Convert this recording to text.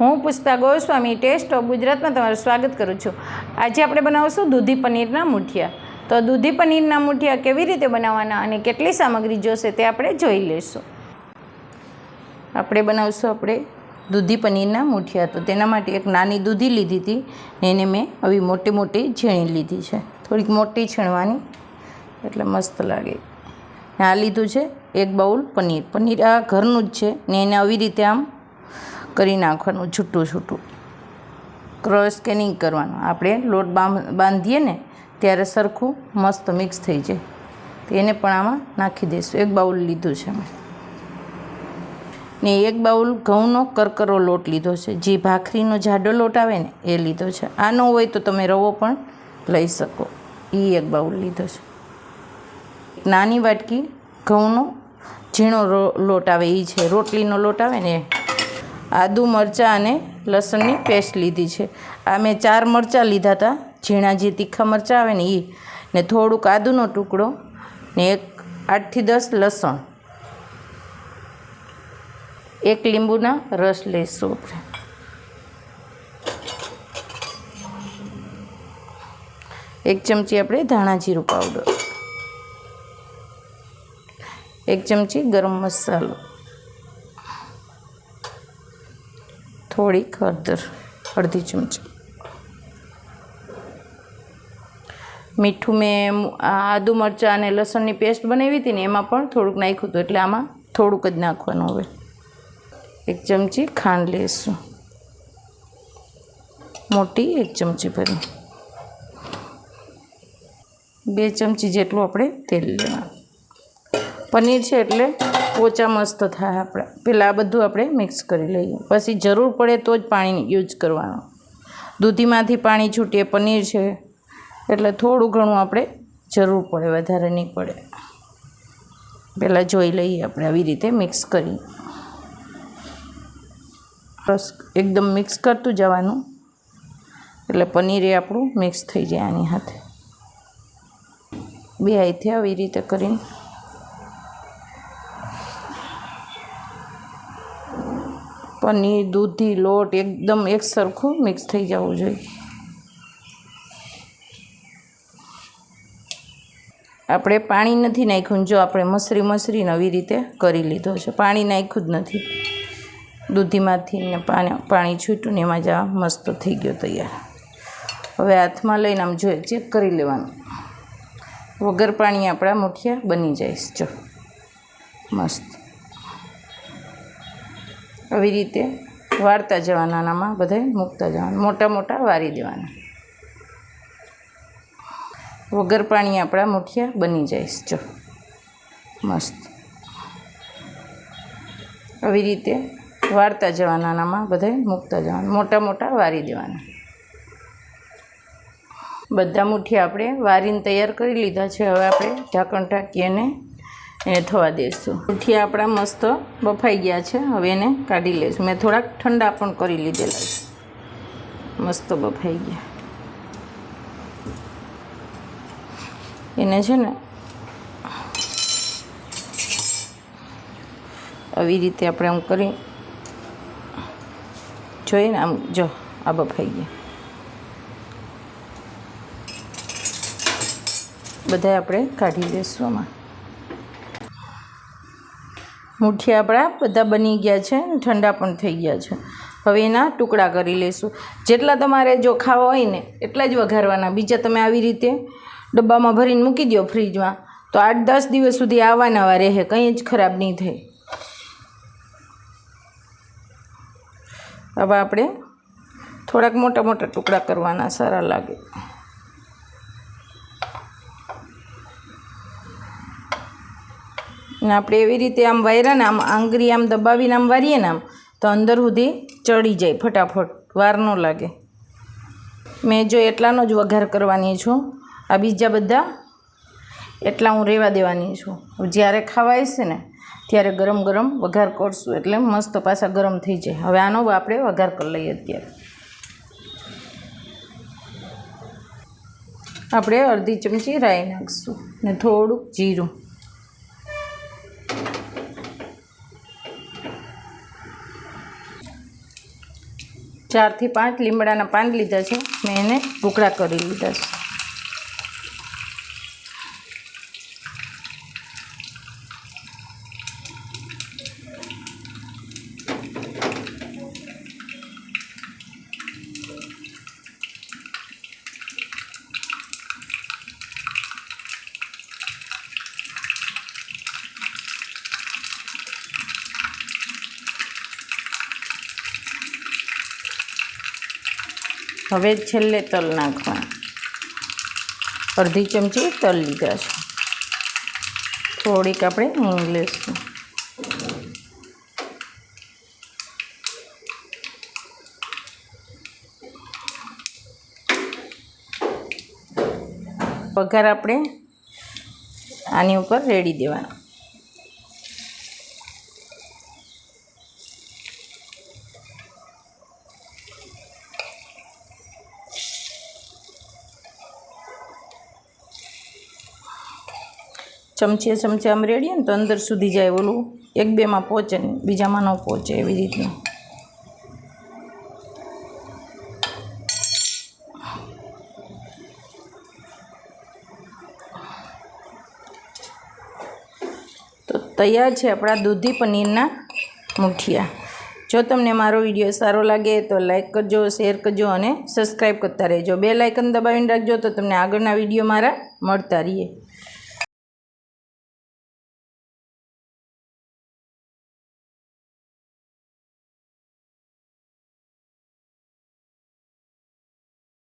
હું Pushpa Goswami test of ગુજરાતમાં તમારું સ્વાગત કરું છું. આજે આપણે બનાવશું દૂધી પનીરના મૂઠિયા. તો દૂધી પનીરના મૂઠિયા કેવી રીતે બનાવવાના અને કેટલી સામગ્રી જોશે તે આપણે જોઈ લઈશું. આપણે બનાવશું આપણે દૂધી પનીરના મૂઠિયા. તો તેના માટે એક નાની દૂધી લીધી હતી ને એને મેં આવી મોટી મોટી છીણી લીધી છે. થોડીક મોટી છીણવાની, એટલે મસ્ત લાગે. ને આ લીધું છે એક બાઉલ પનીર. પનીર આ ઘરનું જ છે ને એને આવી રીતે આમ કરી નાખવાનું છૂટું છૂટું. ક્રોસ કે નહીં કરવાનું. આપણે લોટ બાંધીએ ને ત્યારે સરખું મસ્ત મિક્સ થઈ જાય. તો એને પણ આમાં નાખી દઈશું. એક બાઉલ લીધું છે મેં. ને એક બાઉલ ઘઉંનો કરકરો લોટ લીધો છે. જે ભાખરીનો જાડો લોટ આવે ને એ લીધો છે. આ ન હોય તો તમે રવો પણ લઈ શકો. એ એક બાઉલ લીધો છે. નાની વાટકી ઘઉંનો ઝીણો લોટ આવે. એ છે રોટલીનો લોટ આવે ને આદુ મરચાં અને લસણની પેસ્ટ લીધી છે. આ મેં ચાર મરચાં લીધા હતા. ઝીણા જે તીખા મરચાં આવે ને એ ને થોડુંક આદુનો ટુકડો ને એક આઠથી દસ લસણ. એક લીંબુના રસ લઈશું એક ચમચી આપણે ધાણા જીરું પાવડર. એક ચમચી ગરમ મસાલો. થોડીક હળદર અડધી ચમચી. મીઠું મેં આદુ મરચાં અને લસણની પેસ્ટ બનાવી હતી ને એમાં પણ થોડુંક નાખ્યું હતું, એટલે આમાં થોડુંક જ નાખવાનું હવે. એક ચમચી ખાંડ લઈશું. મોટી એક ચમચી ભરી. બે ચમચી જેટલું આપણે તેલ લેવાનું. પનીર છે એટલે પોચા મસ્ત થાય આપણે. પહેલાં આ બધું આપણે મિક્સ કરી લઈએ. પછી જરૂર પડે તો જ પાણી યુઝ કરવાનું. દૂધીમાંથી પાણી છૂટીએ, પનીર છે. એટલે થોડું ઘણું આપણે જરૂર પડે, વધારે નહીં પડે. પહેલાં જોઈ લઈએ આપણે આવી રીતે મિક્સ કરી. બસ એકદમ મિક્સ કરતું જવાનું. એટલે પનીર એ આપણું મિક્સ થઈ જાય આની હાથે. બે હાથે આવી રીતે કરીને પનીર, દૂધી, લોટ એકદમ એક સરખું મિક્સ થઈ જવું જોઈએ. આપણે પાણી નથી નાખ્યું, જો આપણે મસરી મસરી નવી રીતે કરી લીધો છે. પાણી નાખ્યું જ નથી. દૂધીમાંથી ને પાણી પાણી છૂટ્યું ને એમાં જ આ મસ્ત થઈ ગયો તૈયાર. હવે હાથમાં લઈને આમ જોઈએ ચેક કરી લેવાનું. વગર પાણી આપણા મુઠિયા બની જાય જો, મસ્ત. આવી રીતે વાળતા જવાના આમાં બધાય મૂકતા જવાના. મોટા મોટા વારી દેવાના. વગર પાણી આપણા મુઠિયા બની જાય જો, મસ્ત. આવી રીતે વાળતા જવાના આમાં બધાય મૂકતા જવાના. મોટા મોટા વારી દેવાના. બધા મુઠ્ઠી આપણે વારીને તૈયાર કરી લીધા છે. હવે આપણે ઢાંકણ ઢાંકીને એને થવા દઈશું મુઠિયા આપણા મસ્ત બફાઈ ગયા છે. હવે એને કાઢી લઈશું મેં થોડાક ઠંડા પણ કરી લીધેલા છે. મસ્ત બફાઈ ગયા. એને છે ને આવી રીતે આપણે આમ કરી જોઈને આમ જો, આ બફાઈ ગયા. બધા આપણે કાઢી લઈશું આમાં. મુઠિયા આપણા બધા બની ગયા છે ઠંડા પણ થઈ ગયા છે. હવે એના ટુકડા કરી લઈશું જેટલા તમારે જો ખાવા હોય ને એટલા જ વઘારવાના. બીજા તમે આવી રીતે ડબ્બામાં ભરીને મૂકી દો ફ્રીજમાં. તો આઠ દસ દિવસ સુધી આવવાના રહે. કંઈ જ ખરાબ નહીં થાય. હવે આપણે થોડાક મોટા મોટા ટુકડા કરવાના સારા લાગે. ને આપણે એવી રીતે આમ વાયરા આમ આંગળી આમ દબાવીને આમ વારીએ ને આમ, તો અંદર સુધી ચડી જાય ફટાફટ, વાર ન લાગે. મેં જો એટલાનો જ વઘાર કરવાની છું. આ બીજા બધા એટલા હું રહેવા દેવાની છું. જ્યારે ખાવાય છે ને, ત્યારે ગરમ ગરમ વઘાર કરશું એટલે મસ્ત પાછા ગરમ થઈ જાય. હવે આનો આપણે વઘાર કરી લઈએ અત્યારે. આપણે અડધી ચમચી રાઈ નાખીશું ને થોડુંક જીરું. ચારથી પાંચ લીમડાના પાન લીધા છે. મેં એને ટુકડા કરી લીધા છે. હવે છેલ્લે તલ નાખવા અડધી ચમચી તલ લીધા છે. થોડીક આપણે હિંગ લઈશું પગાર આપણે આની ઉપર રેડી દેવાનો. ચમચે ચમચે આમ રેડીએ ને તો અંદર સુધી જાય ઓલું. એક બેમાં પહોંચે ને બીજામાં ન પહોંચે એવી રીતનું. તો તૈયાર છે આપણા દૂધી પનીરના મુઠિયા. જો તમને મારો વીડિયો સારો લાગે તો લાઇક કરજો, શેર કરજો અને સબસ્ક્રાઈબ કરતા રહેજો. બે લાઇકન દબાવીને રાખજો તો તમને આગળના વીડિયો મારા મળતા રહીએ.